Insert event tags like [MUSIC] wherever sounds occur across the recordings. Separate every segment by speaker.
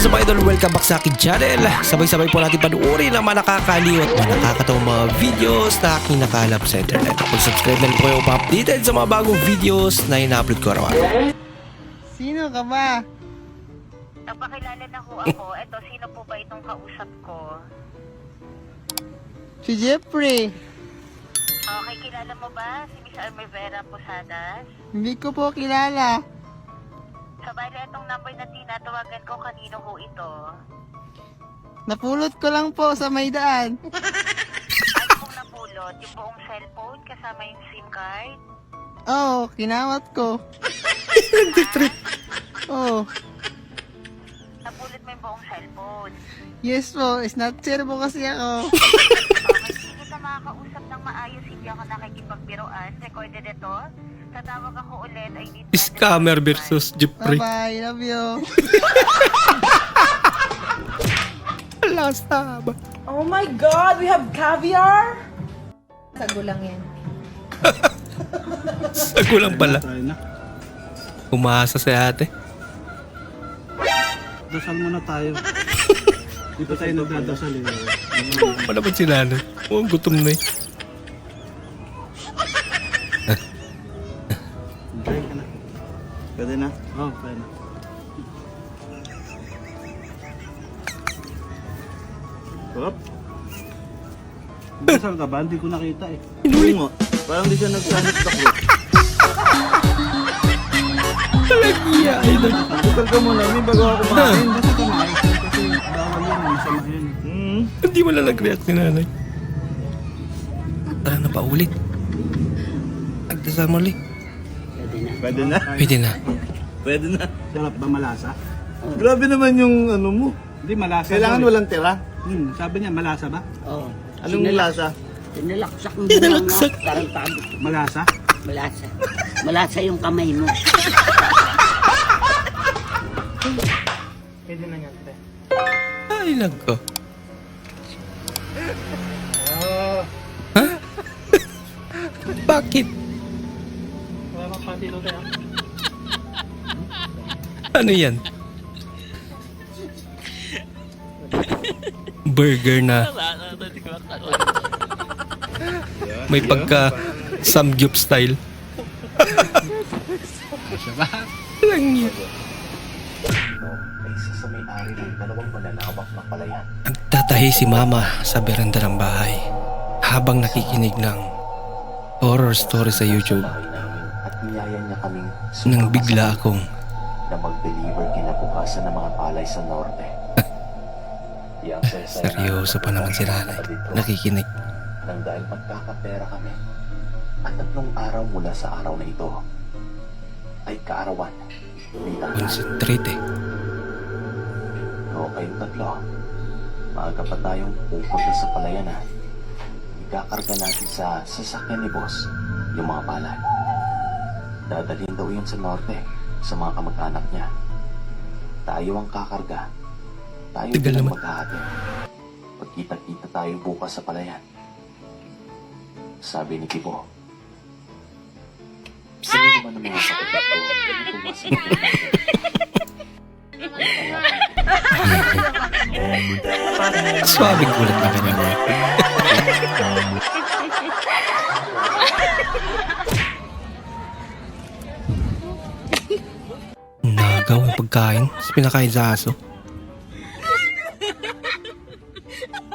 Speaker 1: is up idol? Welcome back sa akin channel. Sabay-sabay po natin panuorin ang mga nakakaliw at mga nakakatawang mga videos na aking nakalap sa internet. Kung subscribe na rin po kayo pa-updated sa mga bagong videos na ina-upload ko araw
Speaker 2: Sino ka ba?
Speaker 3: Napakilala na ho ako. [LAUGHS] Eto, sino po ba itong kausap ko?
Speaker 2: Si Jeffrey.
Speaker 3: Okay, kilala mo ba si Miss Almevera Posadas?
Speaker 2: Hindi ko po kilala.
Speaker 3: Sa bali, itong number na tinatawagan ko, kanino ho ito?
Speaker 2: Napulot ko lang po sa may daan. [LAUGHS]
Speaker 3: Ano pong napulot? Yung buong cellphone kasama yung SIM card?
Speaker 2: Oo, oh, kinawat ko. [LAUGHS] Oo. Oh,
Speaker 3: Napulot mo yung buong cellphone.
Speaker 2: yes po, snatcher po kasi ako.
Speaker 3: Okay, hindi kita makakausap ng maayos, hindi ako nakikipagbiroan. Recorded ito. Tatawag ako ulit, I need
Speaker 1: Scammer versus Jeffrey.
Speaker 2: Bye-bye, love you. [LAUGHS]
Speaker 1: Last time.
Speaker 4: Oh my God, we have caviar? Sago lang yan. [LAUGHS]
Speaker 1: Sagulang pala.
Speaker 5: Tayo na.
Speaker 1: Umasa si ate.
Speaker 5: Dasal muna tayo. [LAUGHS] Di pa tayo nagdadasal eh.
Speaker 1: Ano naman si nanay? Oh, gutom na eh.
Speaker 6: Pwede na.
Speaker 5: Oo, oh, pwede na.
Speaker 6: Sarap.
Speaker 5: Dasal ka ba? Hindi ko nakita eh.
Speaker 6: Hindi mo. Parang di siya nagsanit sa ko.
Speaker 1: Talagya, idol.
Speaker 6: Tukal ka muna, may bago ako kumain.
Speaker 5: Sa kumain. Kasi bawal yun. Masama yun.
Speaker 6: Hmm.
Speaker 1: Hindi mo na nag-react si nanay. Tara na pa ulit. Nagdasal mo ulit.
Speaker 6: Pwede na.
Speaker 1: Pwede na.
Speaker 6: Pwede na.
Speaker 5: Sarap ba malasa?
Speaker 6: Grabe naman yung ano mo.
Speaker 5: Hindi, malasa.
Speaker 6: Kailangan walang tira.
Speaker 5: Hmm, sabi niya, malasa ba?
Speaker 7: Oo.
Speaker 6: Anong lasa?
Speaker 7: Tinalaksak mo
Speaker 1: Tinalaksak.
Speaker 7: na tarantado.
Speaker 5: Malasa?
Speaker 7: Malasa. Malasa yung kamay mo.
Speaker 1: Ay, nagko. Ha? [LAUGHS] Bakit? Ano yan? Burger na may pagka samgyup style. Lang yan. Nagtatahi si mama sa beranda ng bahay habang nakikinig ng horror story sa YouTube
Speaker 8: niyaya niya kaming
Speaker 1: nang bigla akong
Speaker 8: na mag-deliver kinabukasan ng mga palay sa norte. [LAUGHS]
Speaker 1: Seryoso pa naman si nanay. Nakikinig.
Speaker 8: nang dahil magkakapera kami. At tatlong araw mula sa araw na ito ay kaarawan.
Speaker 1: Concentrate eh.
Speaker 8: o kayong tatlo. Maaga pa tayong pupunta sa palayanan. Ikakarga natin sa sasakyan ni boss yung mga palay. Dadalhin daw yun sa norte sa mga kamag-anak niya. Tayo ang kakarga. Tayo
Speaker 1: Tagal
Speaker 8: din ang
Speaker 1: naman.
Speaker 8: maghahatid. Pagkita-kita tayo bukas sa palayan. Sabi ni Kibo. Sino naman ang mga kapatid ko kung mas
Speaker 1: Swabing kulat na kanina. [LAUGHS] Nagaw ang pagkain. Sa pinakain sa aso.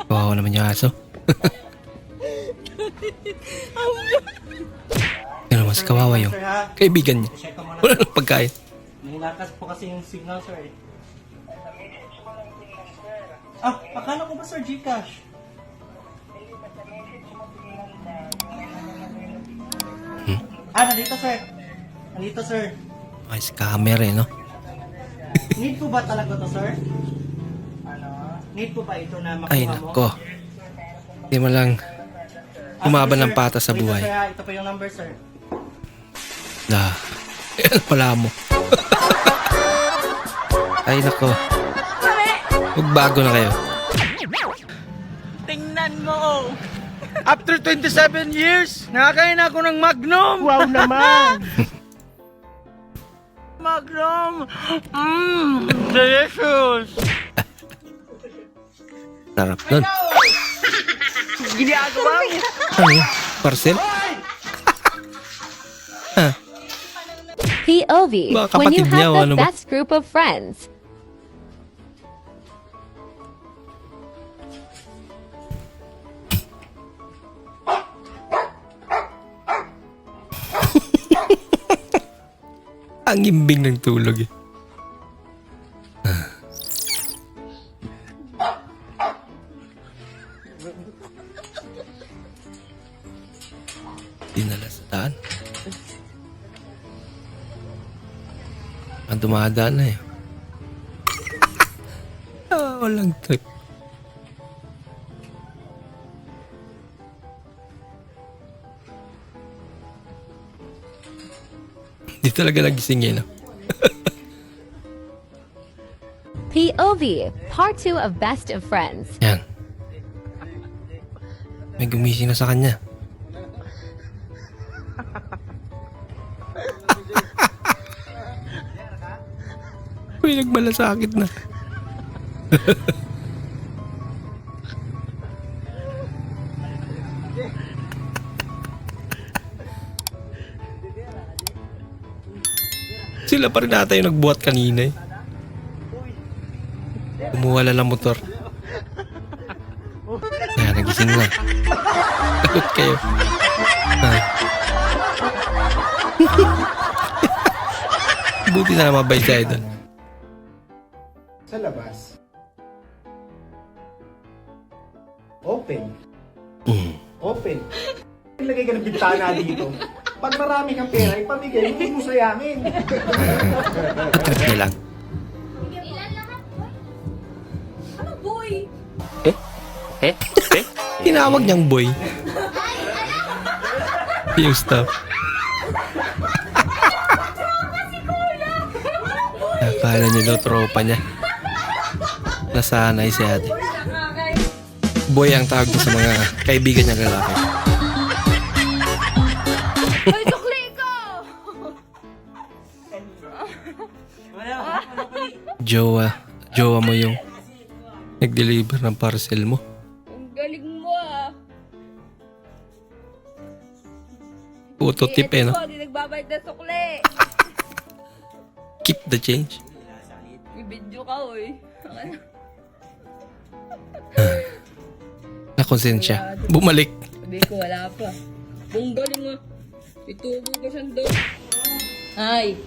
Speaker 1: Kawawa naman yung aso. [LAUGHS] Naman si kawawa yung kaibigan niya. Wala nang pagkain.
Speaker 9: Nahilakas po kasi yung signal, sir. eh. Ah, akala ko ba, sir, Gcash? Ah, nandito, sir. Nandito, sir.
Speaker 1: Ay, scammer eh, no? [LAUGHS]
Speaker 9: Need po ba talaga to, sir? Ano? Need po ba ito na makuha
Speaker 1: Ay,
Speaker 9: mo?
Speaker 1: nako. Hindi mo lang
Speaker 9: Ah,
Speaker 1: umaban ng
Speaker 9: sir.
Speaker 1: patas sa buhay.
Speaker 9: sir, ah. Ito po yung number, sir.
Speaker 1: Na. [LAUGHS] Yan pala mo. [LAUGHS] Ay, nako. Magbago na kayo.
Speaker 9: Tingnan mo!
Speaker 2: After 27 years, nakakain ako ng Magnum.
Speaker 9: Wow naman! Magnum! Mmm! Delicious!
Speaker 1: Sarap nun.
Speaker 10: Ginagawa mo.
Speaker 1: Ano yun? Parcel?
Speaker 11: POV, when you have
Speaker 1: o
Speaker 11: the best group of friends.
Speaker 1: Ang imbing ng tulog eh. Dinala sa daan. Ang dumadaan na eh. ah, walang trip. Talaga nagising no? [LAUGHS]
Speaker 11: POV, part 2 of Best of Friends.
Speaker 1: Yan. May gumising na sa kanya. [LAUGHS] Uy, nagmalasakit na. [LAUGHS] Sila pa rin ata yung nagbuhat kanina eh. Kumuha lang ng motor. Kaya nagising na. Lagot kayo. Ah. [LAUGHS] Buti na mabay tayo doon.
Speaker 12: Sa labas. Open.
Speaker 1: Mm.
Speaker 12: Open. Ilagay ka ng bintana dito. Pag marami kang pera, ipamigay, hindi mo sayangin.
Speaker 1: Trip niya lang. Tinawag niyang boy. Yung stuff. Akala niyo daw tropa niya. Nasanay si ate. Boy ang tawag niya sa mga kaibigan niya lalaki. Jowa. Jowa mo yung nag-deliver ng parcel mo.
Speaker 13: Ang galing mo ah.
Speaker 1: Puto tip eh, no?
Speaker 13: Hindi nagbabayad na sukle.
Speaker 1: Keep the change.
Speaker 13: Ibidyo ka, oy.
Speaker 1: Nakonsensya. Bumalik.
Speaker 13: Sabi ko, wala pa. Ang galing mo. Itubo ko siyang do. Ay.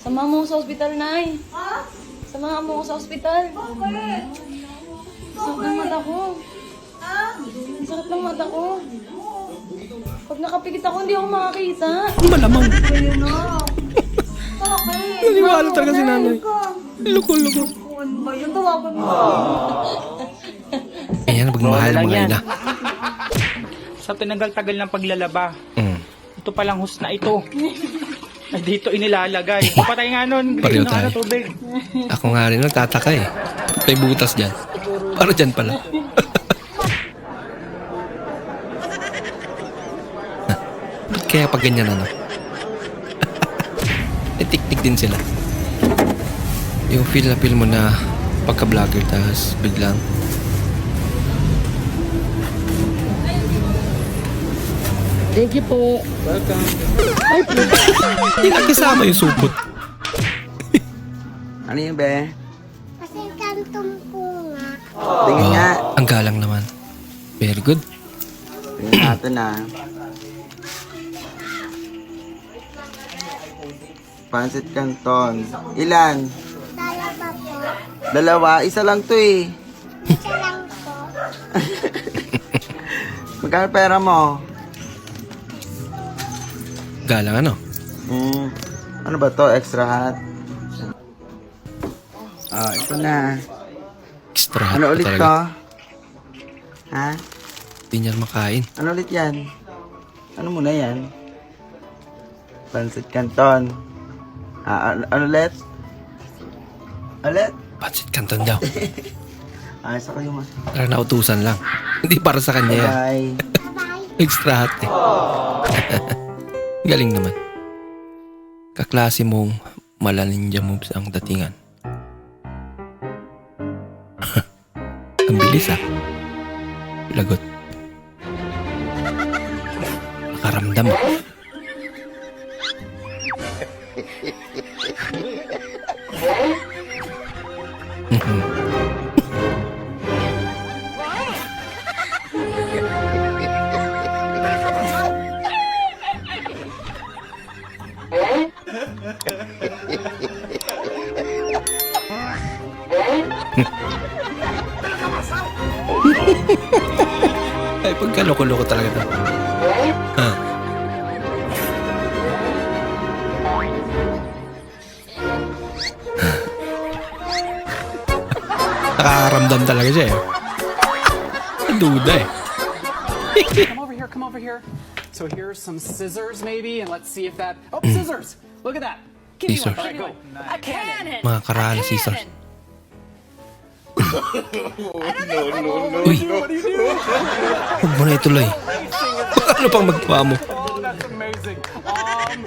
Speaker 13: Sama mo sa ospital, Nay. Ha? Sama mo sa ospital. Bakit? Sakit ng mata ko. Ha? Sakit ng mata ko. Pag nakapikit ako, hindi ako makakita.
Speaker 1: Malamang.
Speaker 13: Ayun na. Bakit?
Speaker 1: Naniwala talaga si nanay. Loko-loko.
Speaker 13: Ano ba yun? Tawagan mo.
Speaker 1: Ayan, pagmahal mga ina.
Speaker 10: Sa tinagal-tagal ng paglalaba,
Speaker 1: Mm.
Speaker 10: Ito palang hus na ito. Ay, dito inilalagay. Papatay nga nun.
Speaker 1: Pareho tayo.
Speaker 10: na tubig.
Speaker 1: Ako nga rin nagtataka eh. May butas dyan. Para dyan pala. [LAUGHS] Kaya pag ganyan ano? [LAUGHS] May tiktik din sila. Yung feel na feel mo na pagka-vlogger tapos biglang
Speaker 14: Thank you po.
Speaker 1: hindi nakisama yung supot.
Speaker 5: Ano yun, be?
Speaker 13: Kasi kantong po nga.
Speaker 5: Tingin nga.
Speaker 1: Ang galang naman. Very good.
Speaker 5: Tingin natin ah. Pansit Canton. Ilan?
Speaker 13: Dalawa po.
Speaker 5: Dalawa? Isa lang to eh.
Speaker 13: Isa lang po. [LAUGHS]
Speaker 5: Magkano pera mo?
Speaker 1: Galang ano?
Speaker 5: Hmm. Ano ba to? Extra hot? Ah, ito na.
Speaker 1: Extra hot
Speaker 5: Ano ulit
Speaker 1: talaga.
Speaker 5: to? Ha?
Speaker 1: Hindi niya makain.
Speaker 5: Ano ulit yan? Ano muna yan? Pansit Canton. Ah, ano, ano ulit? Ulit?
Speaker 1: Pansit canton daw. [LAUGHS]
Speaker 5: Ah, sa kayo ma.
Speaker 1: Para nautusan lang. [LAUGHS] Hindi para sa kanya yan.
Speaker 5: Bye. [LAUGHS]
Speaker 1: Extra hot eh. Galing naman. Kaklase mong mala ninja moves ang datingan. [LAUGHS] Ang bilis ah. Lagot. Nakaramdam ah. [LAUGHS] Ay, pagkaloko-loko talaga to. Ha? [LAUGHS] Nakakaramdam talaga siya eh. Duda eh.
Speaker 12: come over here, come over here. So here's some scissors maybe, and let's see if that. Oh, scissors! Look at that. Give
Speaker 1: Scissors.
Speaker 12: me one. All right, go. A cannon.
Speaker 1: Mga karaan scissors. Uy, huwag mo na ituloy. ano pang magpawa mo?
Speaker 12: Oh. Um,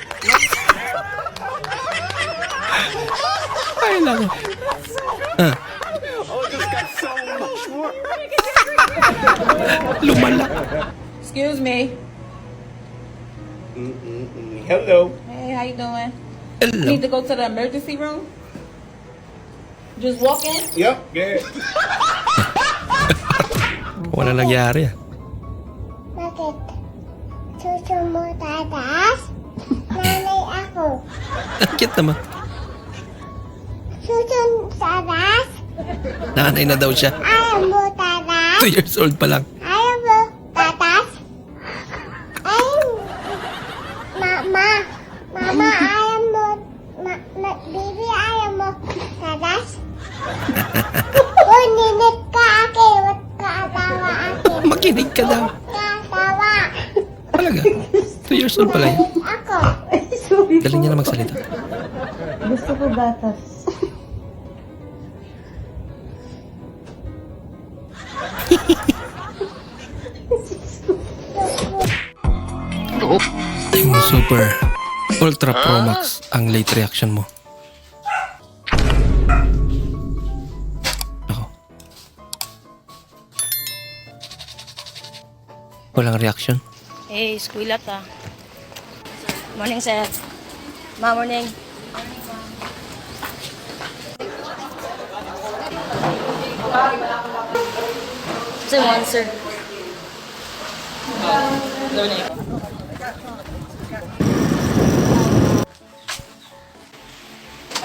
Speaker 1: Ay lang.
Speaker 12: oh, much work. [LAUGHS]
Speaker 1: Lumala.
Speaker 4: Excuse me.
Speaker 6: Hello.
Speaker 4: Hey, how you doing?
Speaker 1: Hello.
Speaker 4: Need to go to the emergency room? Just walk in?
Speaker 6: Yep. Yeah.
Speaker 1: Wala nangyari ah.
Speaker 15: Bakit? Suso mo tatas? Nanay ako.
Speaker 1: Ang cute naman.
Speaker 15: Suso tatas?
Speaker 1: Nanay na daw siya.
Speaker 15: Ayaw mo tatas?
Speaker 1: 2 years old pa lang.
Speaker 15: Ayaw mo tatas? Ayaw. Mama. Mama, ayaw mo. Ma, ma, baby, ayaw mo tatas? Uy, ninit ka ake. Huwag ka atawa ake. [LAUGHS]
Speaker 1: Makinig ka daw.
Speaker 15: Katawa.
Speaker 1: Talaga. 2 years old pa lang. yan.
Speaker 15: Ako.
Speaker 1: Galing niya na magsalita.
Speaker 4: Gusto ko gatas.
Speaker 1: Yung Super Ultra Pro Max ang late reaction mo. Walang reaction.
Speaker 3: Hey, squilat ah. Morning, sir. Ma, morning. Sir, one, sir.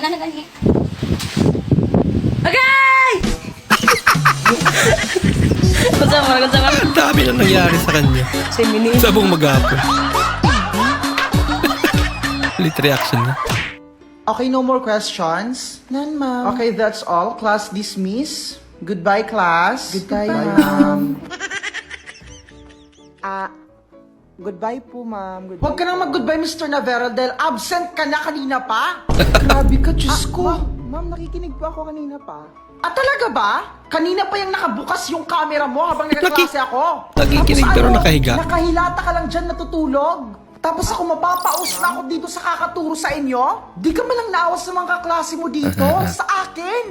Speaker 3: Wala na lagi. Okay! [LAUGHS] Kunsa mo.
Speaker 1: Ang dami na nangyari sa kanya. Sa buong maghapon. late [LAUGHS] reaction na.
Speaker 9: Okay, no more questions? None, ma'am. Okay, that's all. Class dismiss. Goodbye, class. Goodbye, ma'am. Ah, goodbye po, ma'am. Huwag ka nang mag-goodbye, Mr. Navarro, dahil absent ka na kanina pa. Grabe ka, Diyos ko. Ma'am, nakikinig po ako kanina pa. Ah, talaga ba? Kanina pa yung nakabukas yung camera mo habang nagkaklase ako.
Speaker 1: Nakikinig
Speaker 9: Tapos
Speaker 1: pero
Speaker 9: ano,
Speaker 1: nakahiga.
Speaker 9: Nakahilata ka lang dyan natutulog. Tapos ako mapapaus na ako dito sa kakaturo sa inyo? Di ka man lang naawas sa mga kaklase mo dito? [LAUGHS] sa akin?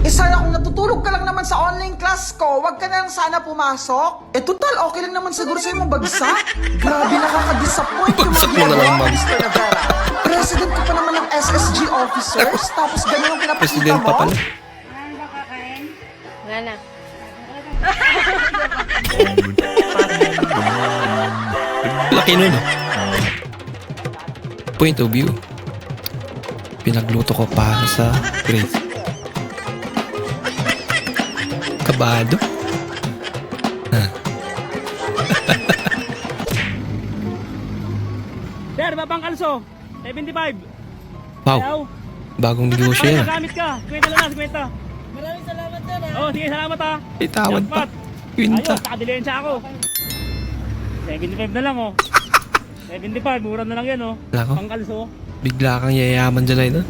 Speaker 9: Eh sana kung natutulog ka lang naman sa online class ko, wag ka na lang sana pumasok. Eh total, okay lang naman siguro sa'yo mabagsak. [LAUGHS] Grabe nakaka-disappoint yung mga
Speaker 1: Bagsak mo na lang,
Speaker 9: ginagawa mo,
Speaker 1: ma'am.
Speaker 9: Mr. Rivera. President ka pa naman ng SSG officers, tapos ganyan ang pinapakita
Speaker 1: President
Speaker 9: mo?
Speaker 1: pa pala.
Speaker 3: Wala na.
Speaker 1: Laki nun. Point of view. Pinagluto ko para sa grade. Kabado. [LAUGHS]
Speaker 2: Sir, babang kalso. 75.
Speaker 1: Wow. Bagong negosyo yan.
Speaker 2: nagamit ka. Kwenta lang na, kwenta. Maraming salamat, sir. Oo, sige, salamat ha.
Speaker 1: May tawad pa. Quinta.
Speaker 2: Ayos, nakadilensya ako. 75 na lang oh. 75, mura na lang yan oh.
Speaker 1: Wala ko.
Speaker 2: Pang kalso.
Speaker 1: Bigla kang yayaman dyan ay no?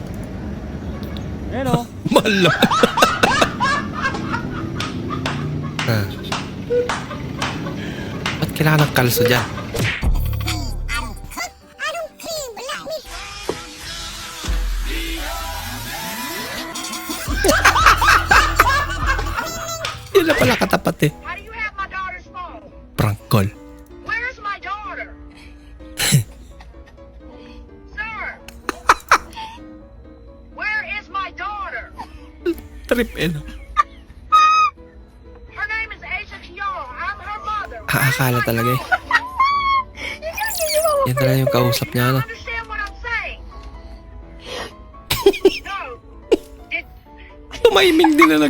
Speaker 2: Ayan oh. [LAUGHS]
Speaker 1: Malo. Kailangan ng kalso dyan? [LAUGHS] Hindi na pala katapat eh. Prank call.
Speaker 16: Where's my daughter? [LAUGHS] Sir! [LAUGHS] Where is my daughter?
Speaker 1: Trip eh, no? Aakala talaga eh. Yan talaga yung kausap niya, ano? [LAUGHS] Tumahiming din na.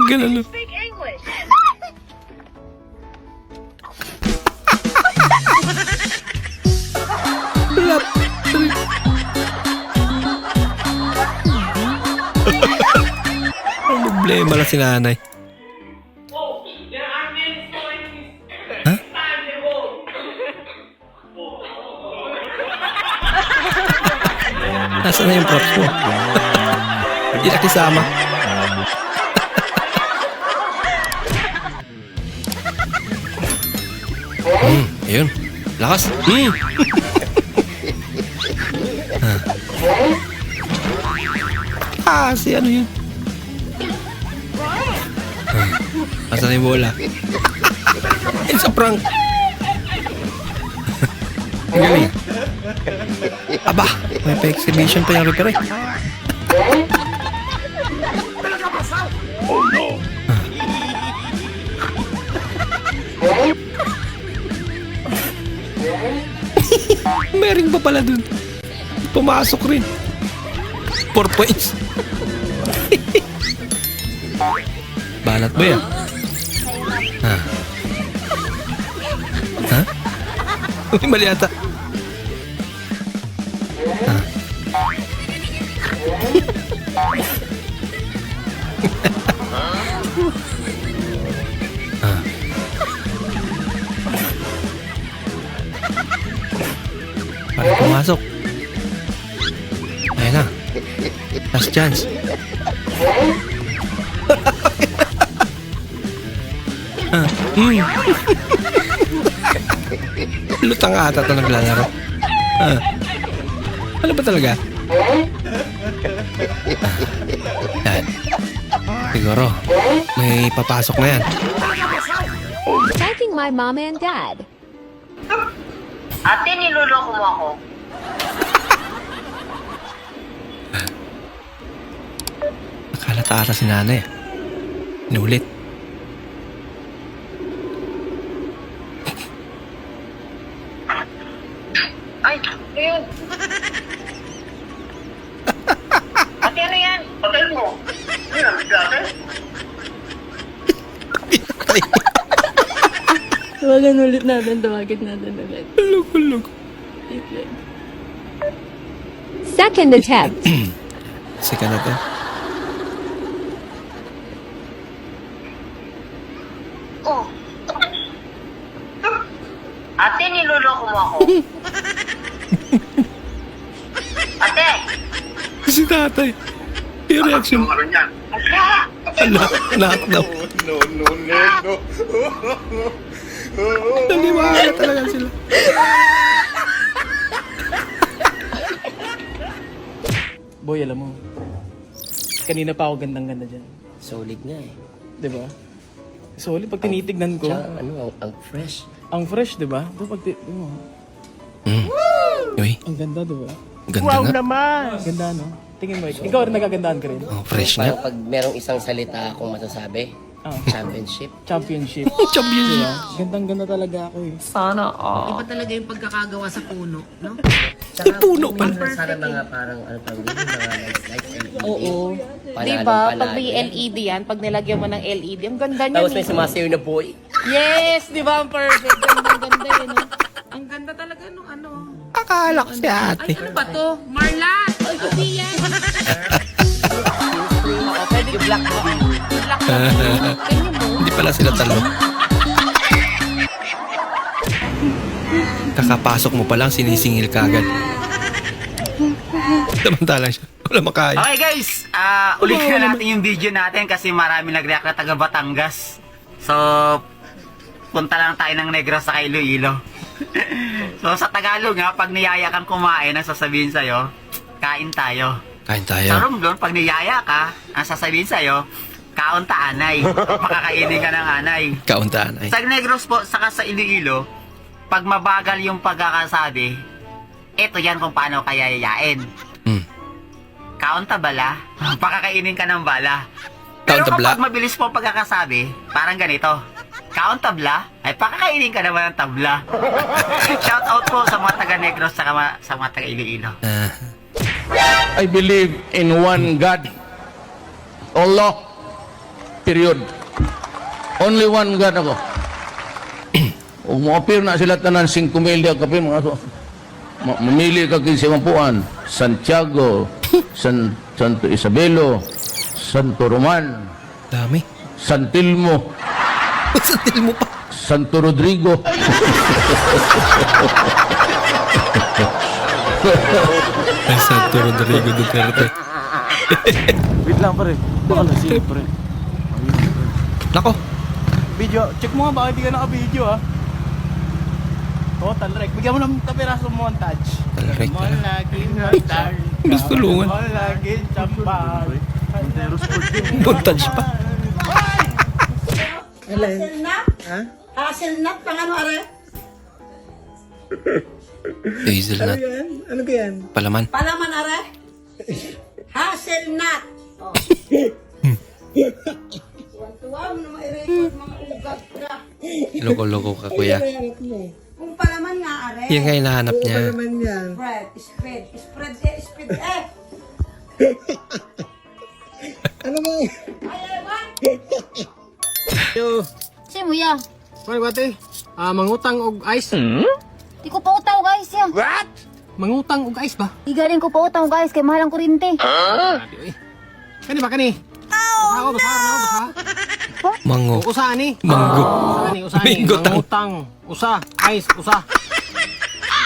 Speaker 1: Ang problema na si nanay. Na yung props mo? Hindi na kisama. Hmm, ayun. Lakas. Hmm. Ah, si ano yun? Ah, Asan yung bola? [LAUGHS] It's a prank. Ang galing. Aba, may pa-exhibition pa yung eh. May ring pa pala dun. Pumasok rin. 4 points. Balat ba yan? Ha? Ha? Uy, mali ata. Chance. ah, hmm. Lutang ata ito naglalaro. Ah. Ano ba talaga? Ah. Yan. Siguro, may papasok na yan.
Speaker 11: Thanking my mom and dad.
Speaker 16: Ate, niloloko mo ako.
Speaker 1: Nakalata ata si nanay. Inulit.
Speaker 16: Ay, ayun. Ate, ano yan? Hotel mo. Ano yan, ate?
Speaker 17: Tawagan ulit natin, tawagan natin ulit.
Speaker 1: Hulog-hulog.
Speaker 11: Second attempt. [CLEARS THROAT]
Speaker 1: Sika na to.
Speaker 16: Oh. Ate, niloloko mo ako. Ate!
Speaker 1: Si tatay. Yung reaction.
Speaker 18: Ano yan?
Speaker 1: Ala, lahat daw.
Speaker 18: No, no, no, no.
Speaker 1: Naliwala talaga sila.
Speaker 19: Boy, alam mo, kanina pa ako gandang-ganda dyan.
Speaker 7: Solid nga eh.
Speaker 19: Di ba? Solid, pag tinitignan ko,
Speaker 7: Tsaka ano, ang, ang fresh.
Speaker 19: ang fresh, di ba? Pero pag ti-
Speaker 1: Hmm. Uy,
Speaker 19: ang ganda, di ba?
Speaker 1: ganda nga.
Speaker 19: Ang ganda, no? Tingin mo, ikaw rin nagagandaan ka rin.
Speaker 1: Oh, fresh
Speaker 7: Parang
Speaker 1: nga.
Speaker 7: pag merong isang salita akong masasabi,
Speaker 19: Ah.
Speaker 7: championship. [LAUGHS]
Speaker 19: Championship.
Speaker 1: Championship.
Speaker 19: Diba? Gandang-ganda talaga ako eh.
Speaker 20: Iba talaga yung pagkakagawa sa puno, no?
Speaker 1: Ay, puno pala.
Speaker 7: Sana mga parang, ano dito, mga lights, lights, LED.
Speaker 17: Oo. Diba? Pag may LED yan, pag nilagyan mo ng LED, ang ganda niya.
Speaker 7: Tapos may sumasayo na boy.
Speaker 17: Yes! Di ba? Ang perfect. Ganda, ganda yun. no? Ang ganda talaga nung ano.
Speaker 1: Akala ko si ate.
Speaker 20: Ay, ano ba to? Marla! Hindi yan!
Speaker 17: Yung black mo.
Speaker 1: Hindi pala sila talo. Kakapasok mo pa lang, sinisingil ka agad. Samantalang siya. Wala makain.
Speaker 21: Okay guys, ah ulitin na natin yung video natin kasi marami nag-react na taga Batangas. So, punta lang tayo ng Negros sa Iloilo. [LAUGHS] so sa Tagalog nga, pag niyaya kang kumain, ang sasabihin sa'yo, kain tayo.
Speaker 1: Kain
Speaker 21: Sa
Speaker 1: tayo.
Speaker 21: Romblon, pag niyaya ka, ang sasabihin sa'yo, kaunta anay. Makakainin ka ng anay.
Speaker 1: Kauntaan ay.
Speaker 21: Sa Negros po, saka sa Iloilo, pag mabagal yung pagkakasabi, eto yan kung paano kaya yayain.
Speaker 1: Hmm.
Speaker 21: Kaunta bala, pakakainin ka ng bala. Pero
Speaker 1: Kaunta
Speaker 21: kapag mabilis po pagkakasabi, parang ganito. Kauntabla, ay pakakainin ka naman ng tabla. [LAUGHS] Shout out po sa mga taga Negros ma- sa mga taga Iloilo.
Speaker 1: Ah,
Speaker 22: I believe in one God. Allah. Period. Only one God ako. [CLEARS THROAT] Kung mo-appear na sila tanan 5 milya kapin mga so. Ma- mamili ka kin sa Mampuan, Santiago, [LAUGHS] San Santo Isabelo, Santo Roman,
Speaker 1: dami.
Speaker 22: Santilmo, [LAUGHS]
Speaker 1: Santil mo pa.
Speaker 22: Santo Rodrigo. [LAUGHS]
Speaker 1: Ay, Santo Rodrigo Duterte. [LAUGHS]
Speaker 5: Wait lang pare. Baka nasip pare.
Speaker 1: Nako,
Speaker 5: Video, check mo nga bakit di ka naka-video ah. Oh, talrek. Bigyan mo ng kapiraso montage.
Speaker 1: Talrek
Speaker 5: Mo
Speaker 1: pala.
Speaker 5: lagi matar.
Speaker 1: Gusto tulungan.
Speaker 5: Mo lagi champa.
Speaker 1: montage pa.
Speaker 4: Hazelnut? Ha? Hazelnut, pangano are? [LAUGHS]
Speaker 1: Hazelnut.
Speaker 4: yan? Ano ka yan?
Speaker 1: Palaman.
Speaker 4: Palaman are? Hazelnut. Oh. Tuwa mo na ma-record mga ugat ka.
Speaker 1: Loko-loko ka, kuya.
Speaker 4: Kung palaman nga are.
Speaker 1: Yan nga hinahanap niya.
Speaker 4: yan. Spread, spread, spread eh, spread eh. [LAUGHS] ano mo? Ay, ewan.
Speaker 5: Yo,
Speaker 3: Si Muya,
Speaker 5: Ano bate? Ah, mangutang og ice.
Speaker 3: di ko pa utang guys ya.
Speaker 5: What? Mangutang og ice ba?
Speaker 3: Di galing ko pa utang guys kay mahal ang kuryente.
Speaker 5: Kani ba kani? Oh, ako, basa na ako, basa.
Speaker 1: Mango.
Speaker 5: Usa ni.
Speaker 1: Manggo.
Speaker 5: Usa ni, usa ni.
Speaker 1: Mingutang.
Speaker 5: Mangutang. Usa. Ice, usa.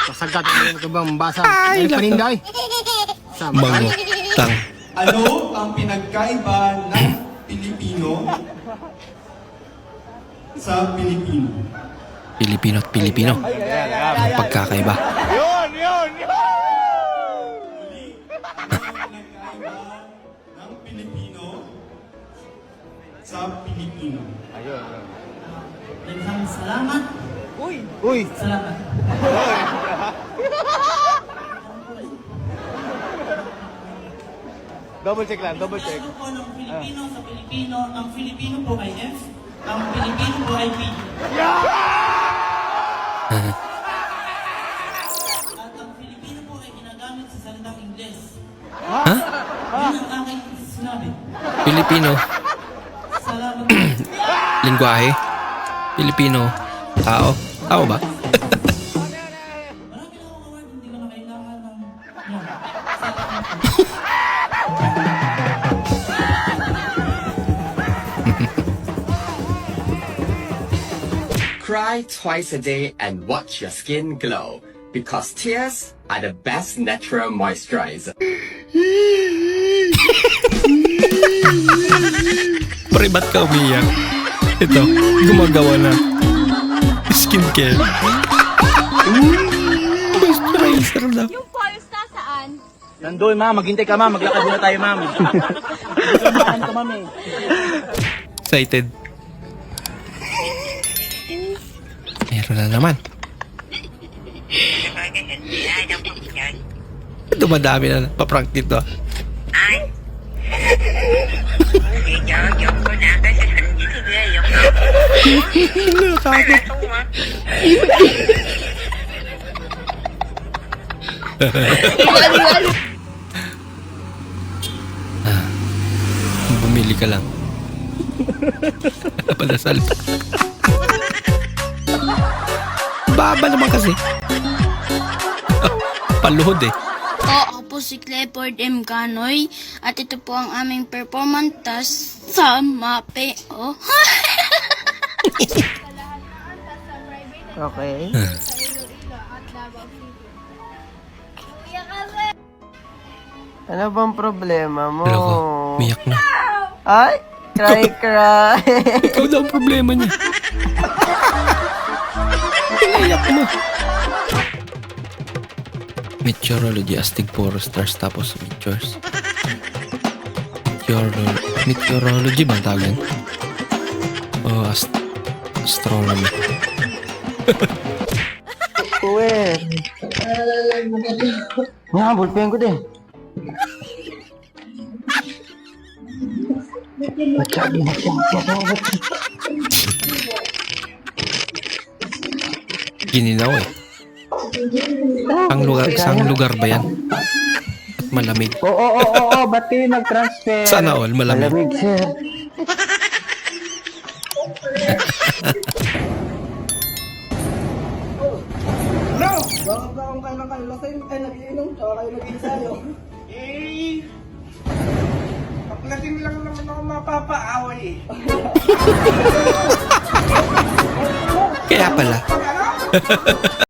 Speaker 5: Pasagat mo ka ba mabasa? Ay, paninday.
Speaker 1: Mango. Tang.
Speaker 23: Ano ang pinagkaiba ng Pilipino sa Pilipino?
Speaker 1: Pilipino at Pilipino. Ang pagkakaiba.
Speaker 23: Yun, yun, yun! ng Pilipino sa Pilipino. Ayun. Salamat. Uy! Uy! Salamat. double check lang, double check.
Speaker 15: po ng Filipino sa Pilipino, ang Filipino po ay F, ang Pilipino po ay P. At ang Filipino po ay ginagamit sa salitang Ingles.
Speaker 1: Ha?
Speaker 15: Yun ang aking sinabi.
Speaker 1: Pilipino.
Speaker 15: Salamat. [CLEARS THROAT]
Speaker 1: Lingwahe. Pilipino. Tao. Tao ba? [LAUGHS]
Speaker 24: Cry twice a day and watch your skin glow because tears are the best natural moisturizer.
Speaker 1: Pre, ba't ka umiyak? Ito, gumagawa na. Skincare. Moisturizer daw.
Speaker 3: Yung falls na saan?
Speaker 5: Nandoy, ma'am. Maghintay ka, ma'am. Maglakad muna tayo, ma'am. [LAUGHS] Kumahan ka, ma'am, eh.
Speaker 1: Excited. Meron na naman. Dumadami na. Paprank dito. ah. Nakakit. Ah, Bumili ka lang. [LAUGHS] Palasal. Baba naman kasi. [LAUGHS] Paluhod eh.
Speaker 13: Ako po si Clifford M. Canoy at ito po ang aming performance task sa MAPE. Oh.
Speaker 4: Okay. Ano bang problema mo?
Speaker 1: Loko, umiyak na.
Speaker 4: Ay, cry, cry. [LAUGHS]
Speaker 1: Ikaw daw ang problema niya. Pinaiyak mo. Meteorology, astig foresters, tapos meteors. Meteorology. Meteorology ba ang tawag yan? O ast- astronomy.
Speaker 5: Uwe. Nga, bulpen ko din.
Speaker 1: Gininaw eh. Ang lugar, isang lugar ba yan? At malamig.
Speaker 5: Oo, oo, oo, oo, ba't kayo nag-transfer?
Speaker 1: Sana all malamig.
Speaker 5: Malamig, sir.
Speaker 4: No! Bakit ba kung kailan kayo lasing, ay nagiinom, tsaka kayo nag-ensayo? Lasing lang naman ako mapapaaway eh.
Speaker 1: Kaya pala. [LAUGHS]